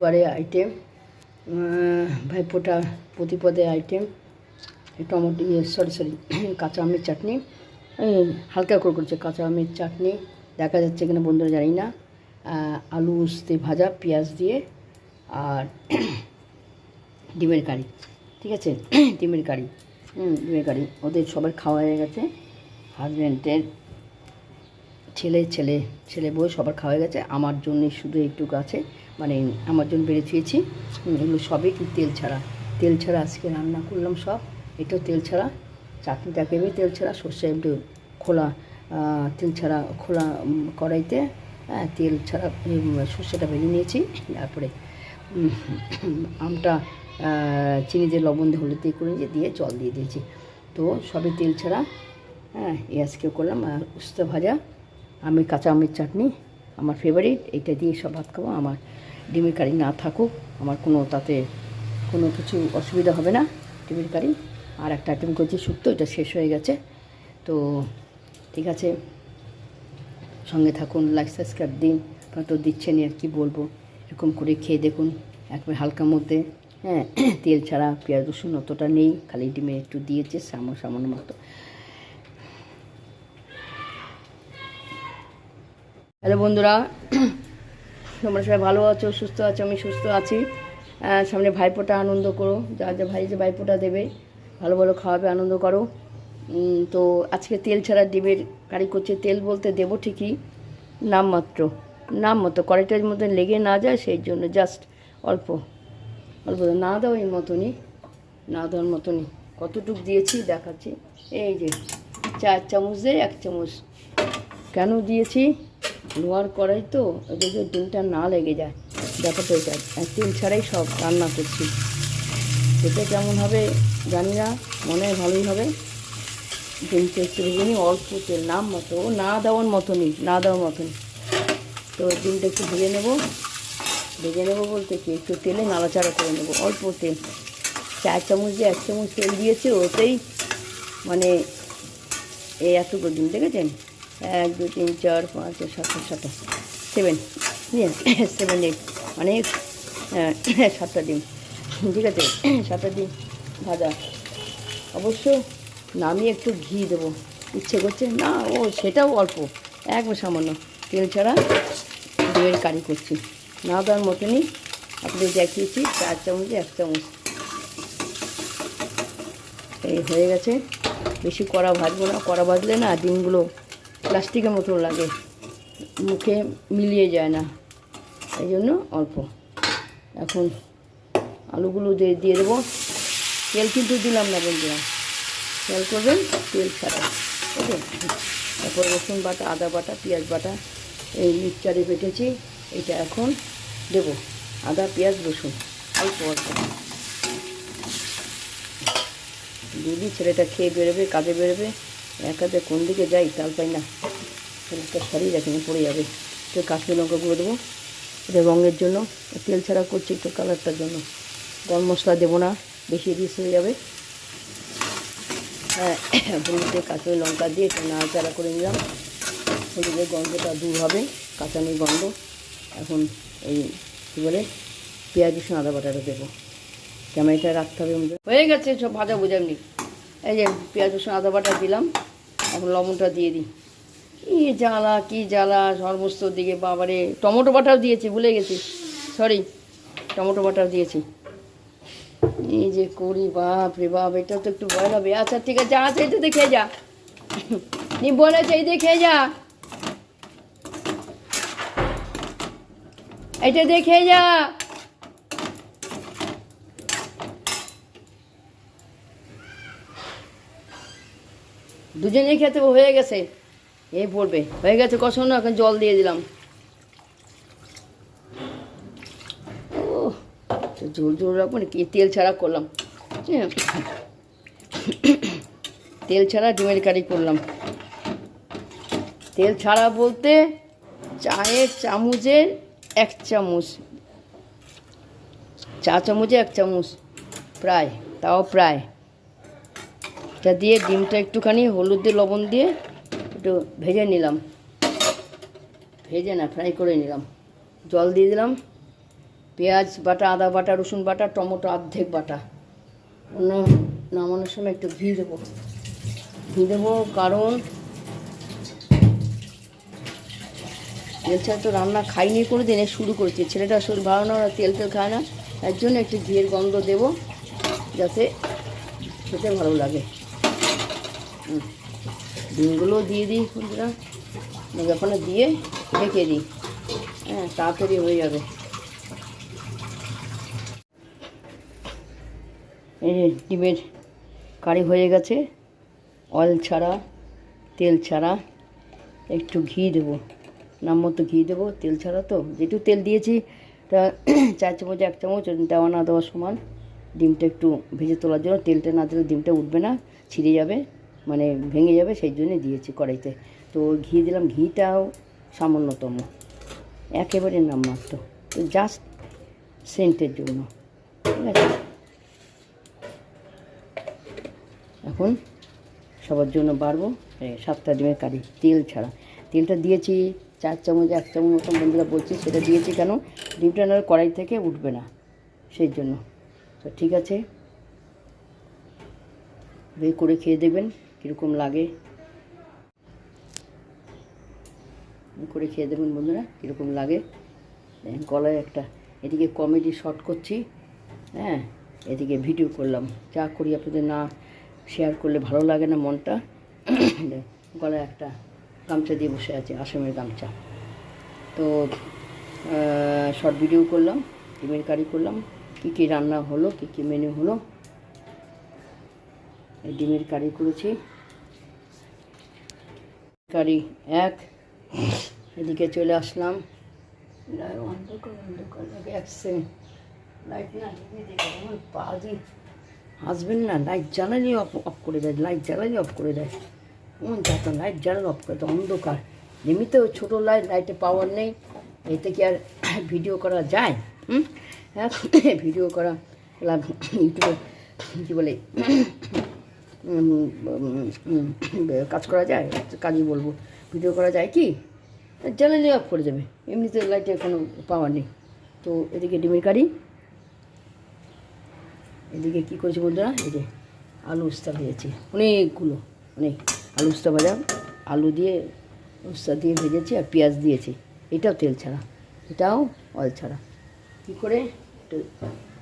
পরে আইটেম ভাইফোঁটা প্রতিপদে item tomato ইয়ে সরি সরি কাঁচা আমের চাটনি হালকা করে করছে কাঁচা আমের চাটনি, দেখা যাচ্ছে এখানে বন্ধুরা জানি না আলু উস্তে ভাজা, পেঁয়াজ দিয়ে আর ডিমের কারি, ঠিক আছে? ডিমের কারি ডিমের কারি, ওদের সবার খাওয়া হয়ে গেছে হাজব্যান্ডের ছেলে ছেলে ছেলে বউ সবার খাওয়া হয়ে গেছে, আমার জন্য শুধু একটু আছে। মানে আমার জন্য বেড়ে হুম, এগুলো সবই কি তেল ছাড়া। তেল ছাড়া আজকে রান্না করলাম সব। এটাও তেল ছাড়া। চাটনিটা কেমনি তেল ছাড়া সর্ষে একটু খোলা তেল ছাড়া খোলা কড়াইতে হ্যাঁ তেল ছাড়া সর্ষেটা ভেজে নিয়েছি। তারপরে আমটা চিনি দিয়ে লবণ দিয়ে হলুদ দিয়ে করে দিয়ে জল দিয়ে দিয়েছি। তো সবই তেল ছাড়া হ্যাঁ এই আজকেও করলাম। আর উস্তে ভাজা আমি কাঁচা আমের চাটনি আমার ফেভারিট এইটা দিয়ে সব ভাত খাব আমার ডিমের কারি না থাকুক, আমার কোনো তাতে কোনো কিছু অসুবিধা হবে না ডিমের কারি। আর একটা আইটেম করছি শুক্তো, এটা শেষ হয়ে গেছে। তো ঠিক আছে, সঙ্গে থাকুন, লাইক, সাবস্ক্রাইব দিন। তো দিচ্ছেন, আর কি বলব? এরকম করে খেয়ে দেখুন, একবার হালকা মধ্যে। হ্যাঁ তেল ছাড়া পেঁয়াজ, রসুন অতটা নেই, খালি ডিমে একটু দিয়েছে, সামান্য সামান্য মতো। হ্যালো বন্ধুরা তোমরা সবাই ভালো আছো, সুস্থ আছো, আমি সুস্থ আছি। সামনে ভাইফোঁটা আনন্দ করো যা যা ভাই যে ভাইপোটা দেবে, ভালো ভালো খাওয়াবে, আনন্দ করো। তো আজকে তেল ছাড়া ডিমের কারি করছে, তেল বলতে দেবো ঠিকই নামমাত্র নামমাত্র কড়াইটার মধ্যে লেগে না যায় সেই জন্য জাস্ট অল্প অল্প না দাও এর মতনই, না দেওয়ার মতনই। কতটুক দিয়েছি দেখাচ্ছি, এই যে চার চামচ দিয়ে এক চামচ। কেন দিয়েছি? লোহার কড়াই তো ওদের যে ডিমটা না লেগে যায়। ব্যাপারটা এটা তেল ছাড়াই সব রান্না করছি। খেতে কেমন হবে জানি না, মনে হয় ভালোই হবে। ডিমটা একটু ভেজে অল্প তেল, নাম মতো ও না দেওয়ার মতনই, না দেওয়ার মতনই। তো ডিমটা একটু ভেজে নেব। ভেজে নেব বলতে কি, একটু তেলে নাড়াচাড়া করে নেব, অল্প তেল। চার চামচ যে এক চামচ তেল দিয়েছে, ওতেই মানে এই এতগুলো ডিম, দেখেছেন? এক দু তিন চার পাঁচ সাত সাতটা। সেভেন সেভেন এইট আহ, সাতটা ডিম। ঠিক আছে? সাতটা ডিম ভাজা। অবশ্য নামিয়ে একটু ঘি দেবো। ইচ্ছে করছে না ও সেটাও অল্প। একবার সামান্য। তেল ছাড়া ডিমের কারি করছি। না দেওয়ার মতনই আপনি দেখিয়েছি চার চামচে এক চামচ। এই হয়ে গেছে। বেশি কড়া ভাজবো না। কড়া ভাজলে না ডিমগুলো প্লাস্টিকের মতো লাগে। মুখে মিলিয়ে যায় না। এই জন্য অল্প। এখন আলুগুলো দিয়ে দিয়ে দেবো। তেল কিন্তু দিলাম না বন্ধুরা। তেল করবেন, তেল ছাড়া। আছে তারপর রসুন বাটা, আদা বাটা, পেঁয়াজ বাটা, এই মিক্সচারে বেটেছি। এটা এখন দেবো। আদা, পেঁয়াজ, রসুন। অল্প অল্প। দিদি ছেলেটা খেয়ে বেরোবে, কাজে বেরোবে। একাতে কোন দিকে যাই, তাল পাই না। ছেলেটা সরিয়ে রাখি না পড়ে যাবে। একটু কাশ্মীর লঙ্কা গুঁড়ো দেবো। এটা রঙের জন্য। তেল ছাড়া করছি একটু কালারটার জন্য। গরম মশলা দেবো না। বেশি রিস হয়ে যাবে। হ্যাঁ হলুদে কাঁচা লঙ্কা দিয়ে একটু নাড়াচাড়া করে নিলাম। হলুদের গন্ধটা দূর হবে। কাঁচানির গন্ধ। এখন এই, কী বলে, পেঁয়াজ, রসুন, আদা বাটাটা দেবো। ক্যামেরাটা রাখতে হবে। হয়ে গেছে, সব ভাজা বোঝা এমনি। এই যে পেঁয়াজ, রসুন, আদা বাটা দিলাম। এখন লবণটা দিয়ে দিই। কি জ্বালা কি জ্বালা সর্বস্ত দিকে, বাবারে। টমেটো বাটাও দিয়েছি, ভুলে গেছি। সরি টমেটো বাটাও দিয়েছি। এই যে করি বাপ রে বাপ, এটা তো একটু ভয় হবে আচ্ছা ঠিক আছে আছে এটা দেখে যা। নি বলেছে এই দেখে যা। এটা দেখে যা। দুজনেই খেতে হয়ে গেছে। এই পড়বে। হয়ে গেছে কষানো না এখন জল দিয়ে দিলাম। ও জোর জোর রাখব না কি তেল ছাড়া করলাম। হ্যাঁ। তেল ছাড়া ডিমের কারি করলাম। তেল ছাড়া বলতে চায়ের চামচের এক চামচ। চা চামচে এক চামচ। প্রায়, তাও প্রায়। এটা দিয়ে ডিমটা একটুখানি হলুদ দিয়ে, লবণ দিয়ে একটু ভেজে নিলাম। ভেজে না ফ্রাই করে নিলাম। জল দিয়ে দিলাম। পেঁয়াজ বাটা, আদা বাটা, রসুন বাটা, টমেটো অর্ধেক বাটা। অন্য নামানোর সময় একটু ঘি দেবো। ঘি দেবো কারণ এছাড়া তো রান্না খাইনি করে দিনে শুরু করেছি। ছেলেটা শরীর ভালো না, ওরা তেল তেল খায় না। তার জন্য একটু ঘিয়ের গন্ধ দেবো, যাতে খেতে ভালো লাগে। ডিমগুলো দিয়ে দিই বন্ধুরা। ওখানে দিয়ে ঢেকে দিই হ্যাঁ তাড়াতাড়ি হয়ে যাবে। এই যে ডিমের কারি হয়ে গেছে, অয়েল ছাড়া, তেল ছাড়া, একটু ঘি দেবো। নাম মতো ঘি দেবো, তেল ছাড়া তো। যেটু তেল দিয়েছি, তা চার চামচ, এক চামচ, দেওয়া না দেওয়া সমান। ডিমটা একটু ভেজে তোলার জন্য তেলটা না দিলে ডিমটা উঠবে না, ছিঁড়ে যাবে। মানে ভেঙে যাবে, সেই জন্য দিয়েছি কড়াইতে। তো ঘি দিলাম, ঘিটাও সামান্যতম। একেবারে নামমাত্র। তো জাস্ট সেন্টের জন্য। ঠিক আছে? এখন সবার জন্য বাড়বো সাতটা ডিমের কারি, তেল ছাড়া। তেলটা দিয়েছি চার চামচ, এক চামচ মতন বন্ধুরা বলছি, সেটা দিয়েছি কেন? ডিমটা না কড়াই থেকে উঠবে না, সেই জন্য। তো ঠিক আছে? করে খেয়ে দেখবেন। কীরকম লাগে? করে খেয়ে দেবেন বন্ধুরা, কীরকম লাগে। গলায় একটা এদিকে কমেডি শর্ট করছি হ্যাঁ এদিকে ভিডিও করলাম। যা করি আপনাদের না শেয়ার করলে ভালো লাগে না মনটা। গলায় একটা গামছা দিয়ে বসে আছে, আসামের গামছা। তো শর্ট ভিডিও করলাম ডিমের কারি করলাম, কী কী রান্না হলো, কী কী মেনু হলো ডিমের কারি করেছি। কারি এক। এদিকে চলে আসলাম। লাইট না লাইট জ্বালালেই অফ অফ করে দেয়, লাইট জ্বালালেই অফ করে দেয়। এমন যাতা লাইট জ্বালালে অফ করে দেয় অন্ধকার। এমনিতেও ছোটো লাইট, লাইটে পাওয়ার নেই। এতে কি আর ভিডিও করা যায়? হুম? হ্যাঁ ভিডিও করা। ইউটিউবে, কী বলে? কাজ করা যায়? কাজই বলব। ভিডিও করা যায় কি? জ্বালালে অফ করে যাবে এমনিতে লাইটে কোনো পাওয়ার নেই। তো এদিকে ডিমের কারি। এদিকে কী করেছি বন্ধুরা? এই যে আলু উস্তা ভেজেছি। অনেকগুলো, অনেক। আলু উস্তা ভাজা, আলু দিয়ে উস্তা দিয়ে ভেজেছি আর পেঁয়াজ দিয়েছি। এটাও তেল ছাড়া, এটাও অয়েল ছাড়া। কী করে? একটু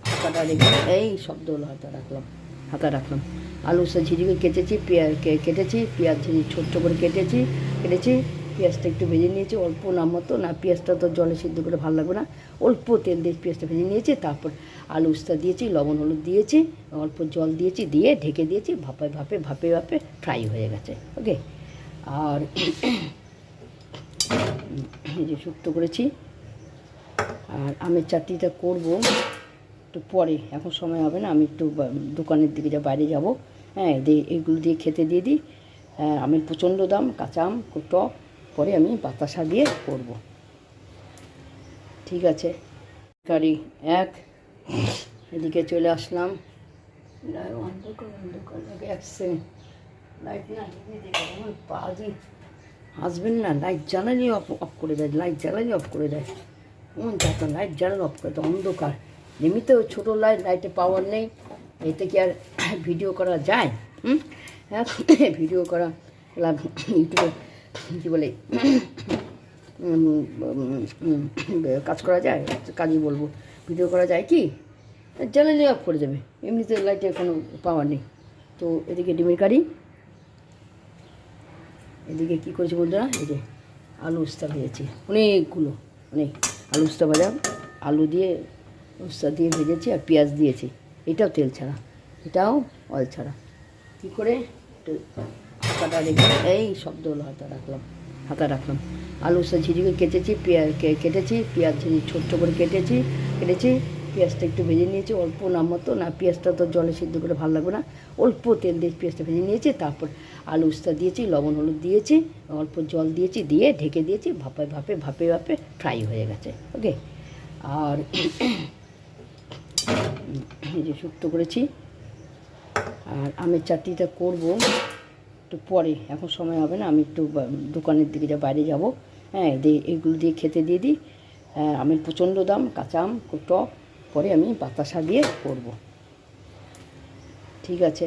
হাতাটা রেখে এই শব্দ হলো হাতা রাখলাম হাতা রাখলাম। আলু ঝিঝিকে কেটেছি, পেঁয়াজ কেটেছি, পেঁয়াজ ঝিঝি ছোট্ট করে কেটেছি কেটেছি, পেঁয়াজটা একটু ভেজে নিয়েছি, অল্প নাম মতো। না, পেঁয়াজটা তো জলে সিদ্ধ করে ভালো লাগবে না। অল্প তেল দিয়ে পেঁয়াজটা ভেজে নিয়েছি, তারপর আলু উস্তা দিয়েছি, লবণ হলুদ দিয়েছি, অল্প জল দিয়েছি, দিয়ে ঢেকে দিয়েছি, ভাপে ভাপে ভাপে ভাপে ফ্রাই হয়ে গেছে, ওকে? আর যে শুক্তো করেছি, আর আমের চাটনিটা করব একটু পরে, এখন সময় হবে না, আমি একটু দোকানের দিকে যা, বাইরে যাব। হ্যাঁ দিয়ে এগুলো দিয়ে খেতে দিয়ে দিই। হ্যাঁ আমের প্রচণ্ড দাম কাঁচা আম টক পরে আমি বাতাসা দিয়ে করব। ঠিক আছে। গাড়ি এক। এদিকে চলে আসলাম। লাইট না লাইট জ্বালালেই অফ অফ করে দেয় লাইট জ্বালালেই অফ করে দেয়। যাতা লাইট জ্বালালে অফ করে দেয় অন্ধকার। এমনিতেও ছোটো লাইট লাইটে পাওয়ার নেই। এতে কি আর ভিডিও করা যায়? হ্যাঁ ভিডিও করা ইউটিউবে, কী বলে কাজ করা যায়? কাজই বলব। ভিডিও করা যায় কি? জ্বালালে অফ করে দেবে। এমনিতে লাইটে কোনো পাওয়ার নেই। তো এদিকে ডিমের কারি। এদিকে কী করেছি বন্ধুরা? এই যে আলু উস্তা ভেজেছি। অনেকগুলো, অনেক। আলু উস্তা ভাজা, আলু দিয়ে, উস্তা দিয়ে ভেজেছি আর পেঁয়াজ দিয়েছি। এটাও তেল ছাড়া, এটাও অয়েল ছাড়া। কী করে? একটু রেখে এই শব্দ হলো হাতা রাখলাম হাতা রাখলাম। আলু উস্তা ঝিঝিকে কেটেছি, পেঁয়াজ কেটেছি, পেঁয়াজ ঝিঝি ছোট্ট করে কেটেছি কেটেছি, পেঁয়াজটা একটু ভেজে নিয়েছি, অল্প নাম মতো, না পেঁয়াজটা তো জলে সিদ্ধ করে ভালো লাগবে না, অল্প তেল দিয়ে পেঁয়াজটা ভেজে নিয়েছি, তারপর আলু উস্তা দিয়েছি, লবণ হলুদ দিয়েছি, অল্প জল দিয়েছি, দিয়ে ঢেকে দিয়েছি, ভাপে ভাপে ভাপে ভাপে ফ্রাই হয়ে গেছে, ওকে? আর এই যে শুক্তো করেছি। আর আমের চাটনিটা করব একটু পরে, এখন সময় হবে না, আমি একটু দোকানের দিকে যা বাইরে যাব। হ্যাঁ এগুলো দিয়ে খেতে দিয়ে দিই। হ্যাঁ আমের প্রচণ্ড দাম, কাঁচা আম, টক, পরে আমি বাতাসা দিয়ে করব। ঠিক আছে।